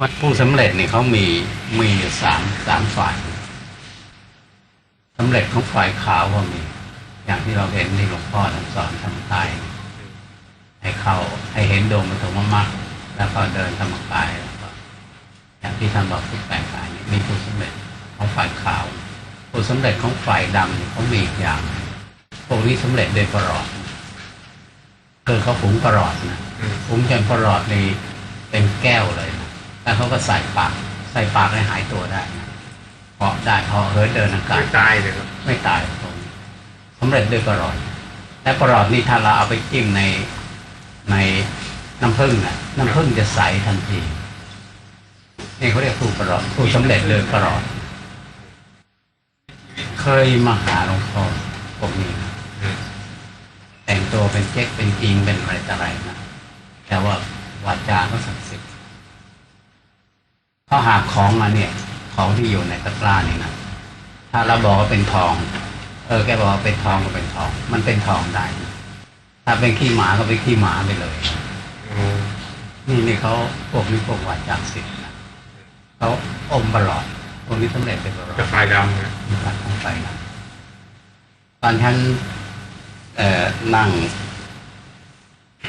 วัดผู้สำเร็จนี่เขามีมีอยู่สามสามฝ่ายสำเร็จของฝ่ายขาวก็มี อย่างที่เราเห็นที่หลวงพ่อท่านสอนทำกายให้เข้าให้เห็นดวงปฐมมรรคแล้วก็เดินธรรมกายแล้วก็อย่างที่ท่านบอกที่แปลงกายนี่มีผู้สำเร็จของฝ่ายขาว ผู้สำเร็จของฝ่ายดำนี่เขามีอีกอย่างพวกนี้สำเร็จโดยประหลอดคือเขาหุงประหลอดนะอืมผมจนประหลอดนี่เป็นแก้วเลยนะ แล้วเขาก็ใส่ปาก ใส่ปากให้หายตัวได้นะเหาะได้เหาะเหินเดินอากาศไม่ตายเลยครับไม่ตายตรงนี้สำเร็จด้วยประหลอดและประหลอดนี่ถ้าเราเอาไปจิ้มในในน้ำผึ้งน่ะ น้ำผึ้งจะใสทันทีนี่เขาเรียกผู้ประหลอดผู้สำเร็จเลยประหลอดเคยมาหาหลวงพ่อพวกนี้นะอืมแต่งตัวเป็นเจ๊กเป็นจริงเป็นอะไรต่ออะไรนะแต่ว่าวาจาก็ศักดิ์สิทธิ์ เขาหาของมาเนี่ย ของที่อยู่ในตะกร้านี่นะถ้าเราบอกว่าเป็นทอง เออแกบอกว่าเป็นทองก็เป็นทอง มันเป็นทองได้นะถ้าเป็นขี้หมาก็เป็นขี้หมาไปเลยอ๋อนี่นี่เขาพวกนี้พวกวาจาศิษย์นะเขาอมประหลอดพวกนี้สำเร็จเป็นประหลอดกาแฟดำนะมีการท่องไปนะตอนฉันเอ่อนั่ง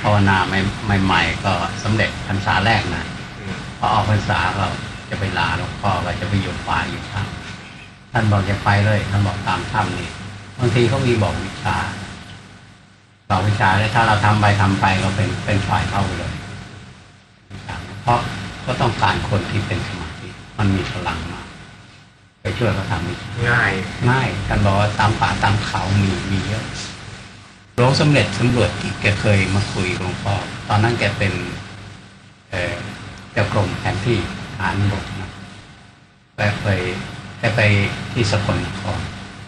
ภาวนาใหม่ใหม่ๆก็สำเร็จพรรษาแรกนะอืมพอออกพรรษาก็ จะไปลาหลวงพ่อก็จะไปอยู่ป่าอยู่ถ้ำท่านบอกอย่าไปเลยท่านบอกตามถ้ำนี่บางทีเขามีบอกวิชาบอกวิชาแล้วถ้าเราทำไปทำไปก็เป็นเป็นฝ่ายเข้าไปเลยเพราะก็ต้องการคนที่เป็นสมาธิมันมีพลังมากไปช่วยเขาทำวิชาง่าย ง่ายท่านบอกว่าตามป่าตามเขามีมีเยอะหลวงสำเร็จสำรวจที่แกเคยมาคุยกับหลวงพ่อตอนนั้นแกเป็นเอ่อเจ้ากรมแผนที่ ฐานบกนะแกไปแกไปที่สกลนคร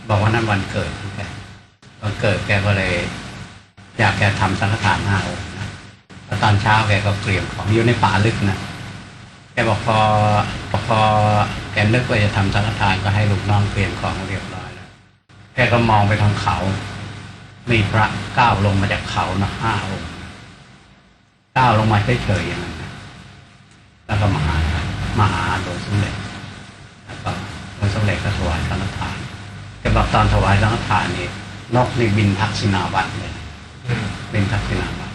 บอกว่านั้นวันเกิดของแกวันเกิดแกก็เลย อยากแกทำสังฆทานห้าองค์นะตอนเช้าแกก็เตรียมของอยู่ในป่าลึกนะแกบอกพอพอแกนึกว่าจะทำสังฆทานก็ให้ลูกน้องเตรียมของเรียบร้อยแล้วแกก็มองไปทางเขา มีพระก้าวลงมาจากเขานะห้าองค์ก้าวลงมาเฉยๆอย่างนั้นนะแล้วก็มาหา ท่านมาหาโดยสมเด็จแล้วก็โดยสมเด็จก็ถวายสังฆทานแกบอกตอนถวายสังฆทานนี่นกนี่บินทักษิณาวัตรเลยอืมเป็นทักษิณาวัตร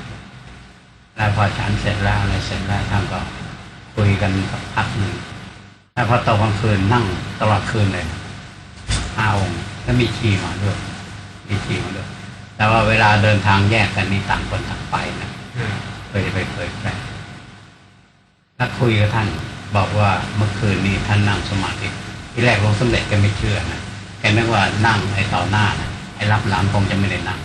แล้วพอฉันเสร็จแล้วอะไรเสร็จแล้วท่านก็คุยกันสักพักหนึ่งแล้วพอตกกลางคืนนั่งตลอดคืนเลยห้าองค์แล้วมีชีมาด้วยมีชีมาด้วยแต่ว่าเวลาเดินทางแยกกันนี่ต่างคนต่างไปนะเคยไปเผยแพร่ถ้าคุยกับท่าน บอกว่าเมื่อคืนนี้ท่านนั่งสมาธิที่แรกหลวงสมเด็จแกไม่เชื่อนะแกนึกว่านั่งไอ้ต่อหน้านะไอ้รับหลังคงจะไม่ได้นั่ง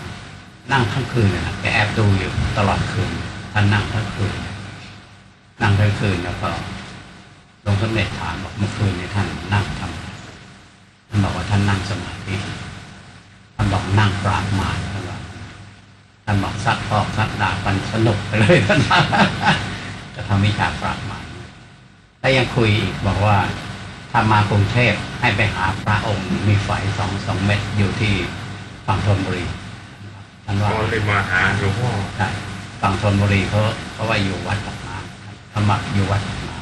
นั่งทั้งคืนเลยนะแกแอบดูอยู่ตลอดคืนท่านนั่งทั้งคืน นั่งทั้งคืนแล้วก็หลวงสมเด็จถามบอกเมื่อคืนนี้ท่านนั่งทำอะไรท่านบอกว่าท่านนั่งสมาธิท่านบอกนั่งปราบมารท่านว่าท่านบอกซักพอกซักดาบันสนุกไปเลยท่านว่าจะทำวิชาปราบมาร แล้วยังคุยอีกบอกว่าถ้ามากรุงเทพให้ไปหาพระองค์มีไฟสองสองเม็ดอยู่ที่ฝั่งธนบุรีท่านว่าก็เลยมาหาหลวงพ่อใช่ฝั่งธนบุรีเขาเขาว่าอยู่วัดปากน้ำธรรมะอยู่วัดปากน้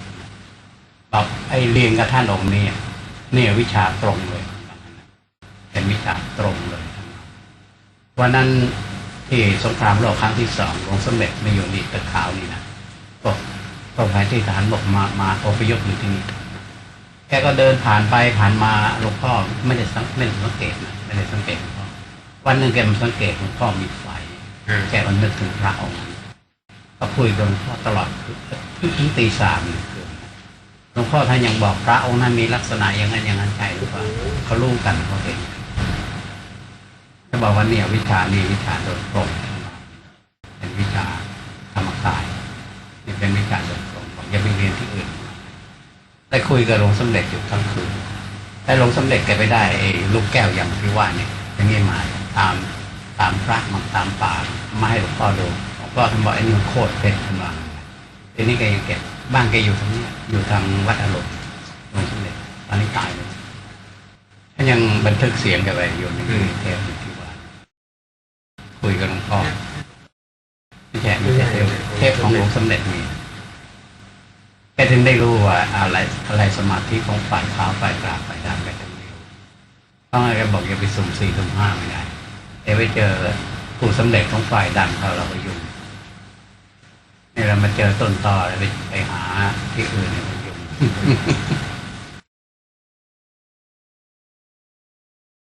ำบอกไอ้เรียนกับท่านองค์นี้เนี่ยวิชาตรงเลยเป็นวิชาตรงเลยวันนั้นที่สงครามโลกครั้งที่สองหลวงสมเด็จมาอยู่นี่ตึกขาวนี่นะก็ ก็ไปที่ทหารบกมามาอพยพอยู่ที่นี่แกก็เดินผ่านไปผ่านมาหลวงพ่อไม่ได้สังไม่ได้สังเกตนะไม่ได้สังเกตหลวงพ่อวันหนึ่งแกมาสังเกตหลวงพ่อมีไฟอืมแกก็นึกถึงพระองค์นั้นก็คุยกับหลวงพ่อตลอดคือถึงตีสามนี่คือหลวงพ่อท่านยังบอกพระองค์นั้นมีลักษณะอย่างนั้นอย่างนั้นใช่หรือเปล่าเขารู้กันเขาเห็นจะบอกว่าเนี่ยวิชานี้วิชาโดยตรงเป็นวิชาธรรมกายนี่เป็นวิชาโดยตรงบอกอย่าไปเรียนที่อื่นได้ คุยกับหลวงสมเด็จอยู่ทั้งคืนแต่หลวงสมเด็จแกไปได้ไอ้ลูกแก้วอย่างที่ว่าเนี่ยอย่างนี้มาตามตามพระมาตามป่ามาให้หลวงพ่อดูหลวงพ่อท่านบอกไอ้นี่มันโคตรเพชรท่านว่าทีนี้แกยังเก็บบ้านแกอยู่ตรงเนี้ยอยู่ทางวัดอารมณ์หลวงสมเด็จตอนนี้ตายเลยท่านยังบันทึกเสียงแกไว้อยู่ในเทปอยู่ที่วัดคุยกับหลวงพ่อไม่ใช่ไม่ใช่เทปเทปของหลวงสมเด็จมีแกถึงได้รู้ว่าอะไรอะไรสมาธิของฝ่ายขาวฝ่ายกลางฝ่ายดำแกถึงไม่รู้องอะงั้นแกบอกอย่าไปสุ่มสี่สุ่มห้าไม่ได้เดี๋ยวไปเจอผู้สำเร็จของฝ่ายดำเขาเราไปยุ่งนี่เรามาเจอต้นตอไปไปหาที่อื่นเนี่ยมันยุ่ง